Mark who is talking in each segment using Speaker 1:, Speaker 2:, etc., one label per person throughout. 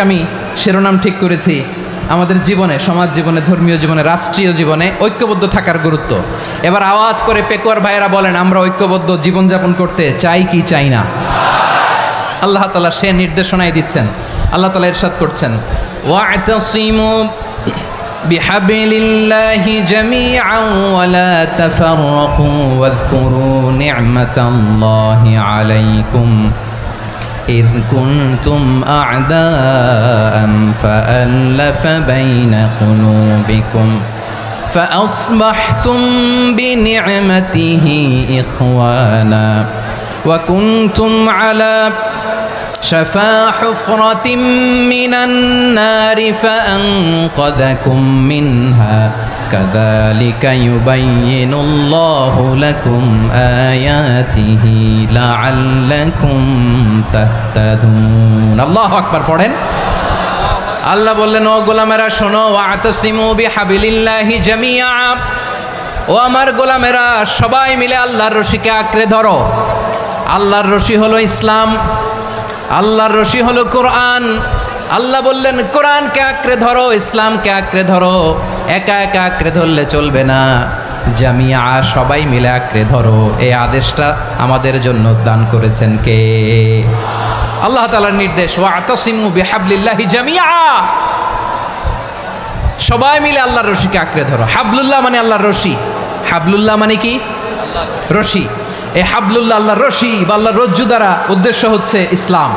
Speaker 1: আমি শিরোনাম ঠিক করেছি আমাদের জীবনে সমাজ জীবনে ধর্মীয় জীবনে রাষ্ট্রীয় জীবনে ঐক্যবদ্ধ থাকার গুরুত্ব এবার আওয়াজ করে পেকুয়ার ভাইয়েরা বলেন আমরা ঐক্যবদ্ধ জীবনযাপন করতে চাই কি চাই না আল্লাহ তালা সে নির্দেশনাই দিচ্ছেন আল্লাহ তালা ইরশাদ করছেন واعتصموا بحبل الله جميعا ولا تفرقوا واذكروا نعمة الله عليكم إذ كنتم أعداء فألف بين قلوبكم فأصبحتم بنعمته إخوانا وكنتم على شفا حفرة من النار فأنقذكم منها كذلك يبين الله لكم آياته لعلكم تهتدون الله أكبر পড়েন আল্লাহ বললেন ও গোলামেরা শোনো ওয়াতাসিমু বিহাবিলিল্লাহি জামিয়া ও আমার গোলামেরা সবাই মিলে আল্লাহর রশিকে আঁকড়ে ধরো আল্লাহর রশি হলো ইসলাম আল্লাহর রশি হলো কোরআন আল্লাহ বললেন, কোরআনকে আঁকড়ে ধরো, ইসলামকে আঁকড়ে ধরো, একা একা আঁকড়ে ধরলে চলবে না। জামিয়া, সবাই মিলে আঁকড়ে ধরো, এই আদেশটা আমাদের জন্য দান করেছেন কে? আল্লাহ তালার নির্দেশ, ওয়াতাসিমু বিহাবলিল্লাহি জামিয়া। সবাই মিলে আল্লাহর রশিকে আঁকড়ে ধরো। হাবলুল্লাহ মানে আল্লাহর রশি। হাবলুল্লাহ মানে কি? রশি। এই হাবলুল্লাহ আল্লাহর রশি বা আল্লাহর রজ্জু দ্বারা উদ্দেশ্য হচ্ছে ইসলাম।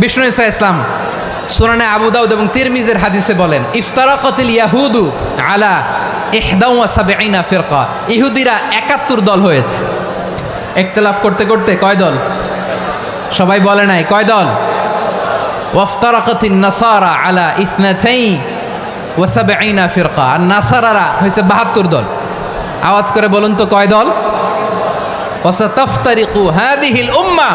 Speaker 1: বিষ্ণু ইসা ইসলাম সুনানে আবু দাউদ এবং তিরমিজের হাদিসে বলেন, ইফতারাকাতিল ইয়াহুদু আলা ইহদাউ সাবঈনা ফিরকা। ইহুদিরা 71 দল হয়েছে। ইখতিলাফ করতে করতে কয় দল? সবাই বলে নাই, কয় দল? ওয়াফতারাকাতিন নাসারা আলা ওয়া সাবঈনা ফিরকা। আর নাসারারা হয়েছে 72 দল। আওয়াজ করে বলুন তো কয় দল? ওয়াসাতাফতারিকু হাদিহিল উম্মাহ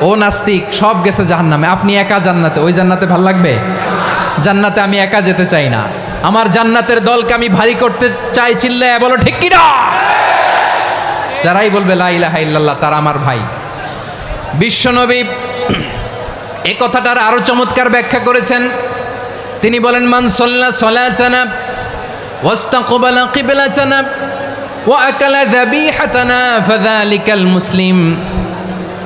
Speaker 1: ও নাস্তিক, সব গেছে জাহান্নামে। আপনি একা জান্নাতে, ওই জান্নাতে ভালো লাগবে? জান্নাতে আমি একা যেতে চাই না। আমার জান্নাতের দলকে আমি ভারী করতে চাই চিল্লায় বলো, ঠিক কি না যারাই বলবে লাইলাহা ইল্লাল্লাহ তারা আমার ভাই। বিশ্বনবী এ কথাটার আরও চমৎকার ব্যাখ্যা করেছেন। তিনি বলেন, মান সল্লা সলা চানাব ওয়াস্তা কোবালা কিবেলা চানাব ও আকালা দাবি হাতানা ফাদালিকাল মুসলিম।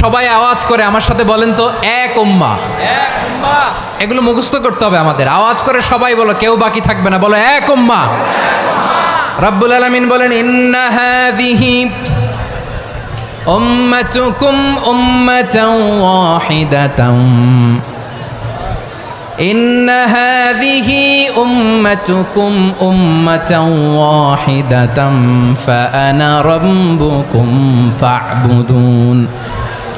Speaker 1: সবাই আওয়াজ করে আমার সাথে বলেন তো এক উম্মা
Speaker 2: এক উম্মাহ
Speaker 1: এগুলো মুখস্থ করতে হবে আমাদের আওয়াজ করে সবাই বলো কেউ বাকি থাকবে না বলো এক উম্মা রব্বুল আলামিন বলেন ইন্না হাযিহি উম্মাতুকুম উম্মাতাও ওয়াহিদাতাম إن هذه أمتكم أمة واحدة فأنا ربكم فاعبدون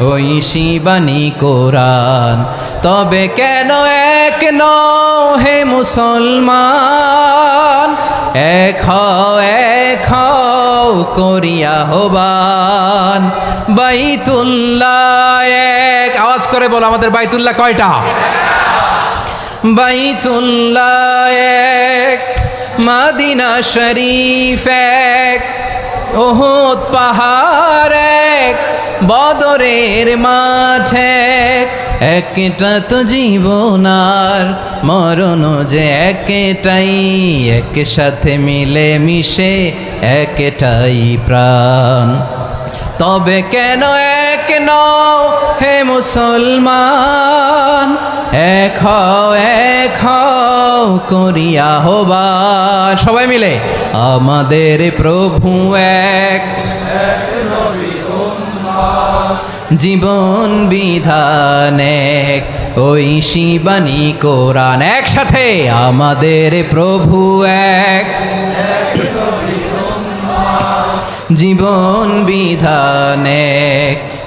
Speaker 1: ওই শিবানী কোরআন। তবে কেন এক নও হে মুসলমান? এক এক করিয়া হবান বাইতুল্লাহ এক। আওয়াজ করে বলো, আমাদের বাইতুল্লাহ কয়টা? বাইতুল্লাহ এক। মাদিনা শরীফ এক। ওহুদ পাহাড় এক, বদরের মাঠে একটা তো জীবন আর মরণ যে একটাই, একসাথে মিলে মিশে একটাই প্রাণ। তবে কেন এক নও, হে মুসলমান। এক এক করিয়া হবান সবাই মিলে, আমাদের প্রভু এক। জীবন বিধান এক, ওই শিবানী কোরআন। একসাথে, আমাদের প্রভু এক। জীবন বিধান এক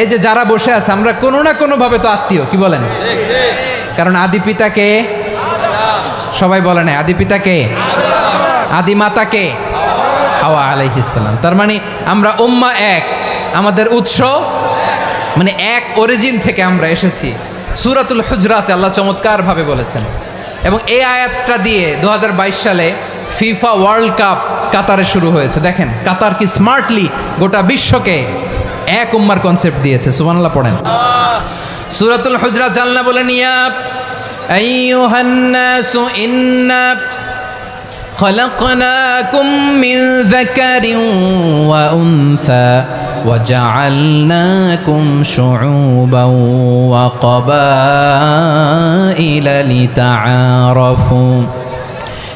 Speaker 1: এই যে যারা বসে আছে, আমরা কোনো না কোনো ভাবে তো আত্মীয়, কি বলেন? কারণ আদি পিতাকে সবাই বলে না আদি পিতাকে আদি মাতাকে হাওয়া আলাইহিসাল্লাম তার মানে আমরা উম্মা এক, আমাদের উৎস মানে এক অরিজিন থেকে আমরা এসেছি। সুরাতুল হুজরাতে আল্লাহ চমৎকার ভাবে বলেছেন। এবং এই আয়াতটা দিয়ে দু হাজার বাইশ সালে ফিফা ওয়ার্ল্ড কাপ কাতারে শুরু হয়েছে। দেখেন, কাতার কি স্মার্টলি গোটা বিশ্বকে এক উম্মার কনসেপ্ট দিয়েছে সুবহানাল্লাহ পড়েন সূরাতুল হুজরাত জানলা বলেন ইয়া আইয়ুহান নাসু ইন্না خلقناكم من ذكر وأنثى وجعلناكم شعوبا وقبائل لتعارفوا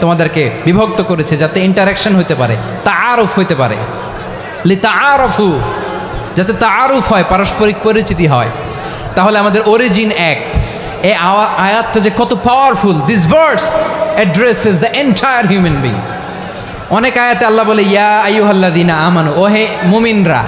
Speaker 1: তোমাদেরকে বিভক্ত করেছে যাতে ইন্টারাকশন হতে পারে তা আরফ হইতে পারে। লি তা আরফু যাতে তা আরফ হয়, পারস্পরিক পরিচিতি হয়। তাহলে আমাদের অরিজিন এক। এ আয়াতটা যে কত powerful this verse addresses the entire human being অনেক আয়াতে আল্লাহ বলে, ইয়া আইয়ুহাল্লাযিনা আমানু ওহে মুমিনরা।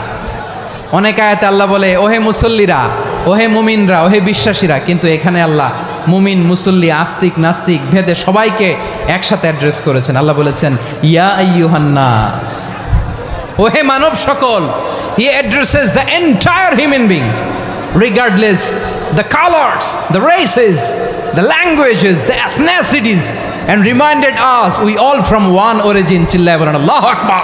Speaker 1: অনেক আয়াতে আল্লাহ বলে ওহে মুসল্লিরা ওহে মুমিনরা ওহে বিশ্বাসীরা। কিন্তু এখানে আল্লাহ মুমিন, মুসল্লি, আস্তিক, নাস্তিক, ভেদে সবাইকে একসাথে অ্যাড্রেস করেছেন। আল্লাহ বলেছেন, ইয়া আইয়ুহান্নাস ওহে মানব সকল, he addresses the entire human being, regardless the colours, the races, the languages, the ethnicities, and reminded us, we all from one origin, চিল্লায় বলেন, আল্লাহ আকবার।